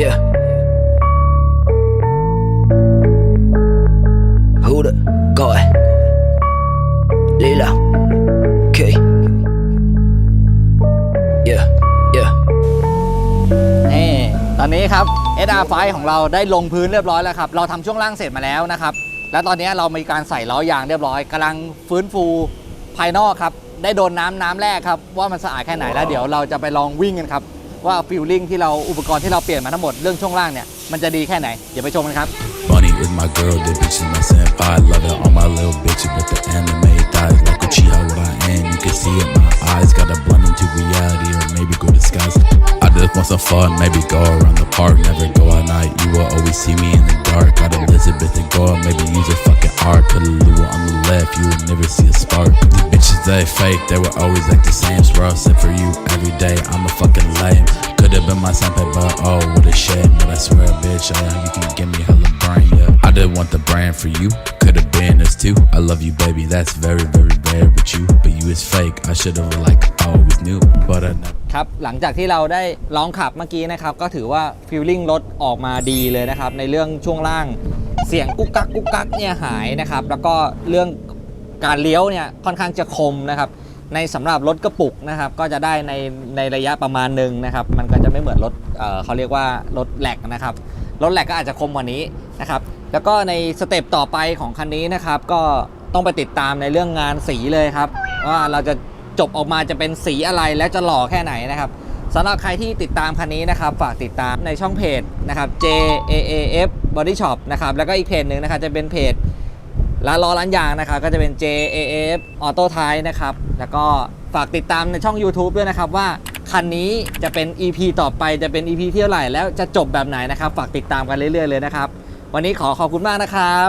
Yeah. Who the gọi Lý là K Yeah Yeah นี่ตอนนี้ครับ SR5 ของเราได้ลงพื้นเรียบร้อยแล้วครับ เราทำช่วงล่างเสร็จมาแล้วนะครับ แล้วตอนนี้เรามีการใส่ล้อยางเรียบร้อยกำลังฟื้นฟูภายนอกครับ ได้โดนน้ำน้ำแรกครับ ว่ามันสะอาดแค่ไหนแล้วเดี๋ยวเราจะไปลองวิ่งกันครับ ว่าฟิลลิ่งที่เราอุปกรณ์ที่เราเปลี่ยนมาทั้งหมดเรื่องช่วงล่างเนี่ยมันจะดีแค่ไหน เดี๋ยวไปชมกันครับ Bunny is my girl, the bitch is my senpai. Love it all my little bitch with the anime thighs. Like Uchiha, what I am, you can see it. My eyes got to blend into reality or maybe go disguise. I just want some fun, maybe go around the park, never go at night. You will always see me in the dark. Got Elizabeth and Gore, maybe use a fucking heart. Put a lure on the left, you would never see a spark. These bitches, they fake, they will always act the same. Swear I'll sit for you every day, I'm a fucking lame. Could've been my senpai, but oh, what a shame. But I swear, bitch, uh, you can give me hella brain, yeah. I didn't want the brand for you, could've been us too. I love you, baby, that's very, very rare with you. But you is fake, I should've, like always knew, but I never. ครับหลังจากที่เราได้ลองขับเมื่อกี้นะครับก็ถือว่าฟิลลิ่งรถออกมาดีเลยนะครับในเรื่องช่วงล่าง เสียงกุ๊กกักกุ๊กกักเนี่ยหายนะครับ แล้วก็เรื่องการเลี้ยวเนี่ยค่อนข้างจะคมนะครับ ในสำหรับรถกระปุกนะครับ ก็จะได้ในในระยะประมาณหนึ่งนะครับ มันก็จะไม่เหมือนรถเออเขาเรียกว่ารถแหลกนะครับรถแหลกก็อาจจะคมกว่านี้นะครับ แล้วก็ในสเต็ปต่อไปของคันนี้นะครับ ก็ต้องไปติดตามในเรื่องงานสีเลยครับ ว่าเราจะจบออกมาจะเป็นสีอะไรและจะหล่อแค่ไหนนะครับ สำหรับใครที่ติดตามคันนี้นะครับ ฝากติดตามในช่องเพจนะครับ J A A F Body Shop นะครับ แล้วก็อีกเพจหนึ่งนะครับจะเป็นเพจร้านล้อร้านยางนะครับ ก็จะเป็น JAF Auto t y นะครับ แล้วก็ฝากติดตามในช่อง YouTube ด้วยนะครับว่าคันนี้จะเป็น EP ต่อไปจะเป็น EP ที่เท่าไหร่แล้วจะจบแบบไหนนะครับ ฝากติดตามกันเรื่อยๆเลยนะครับ วันนี้ขอขอบคุณมากนะครับ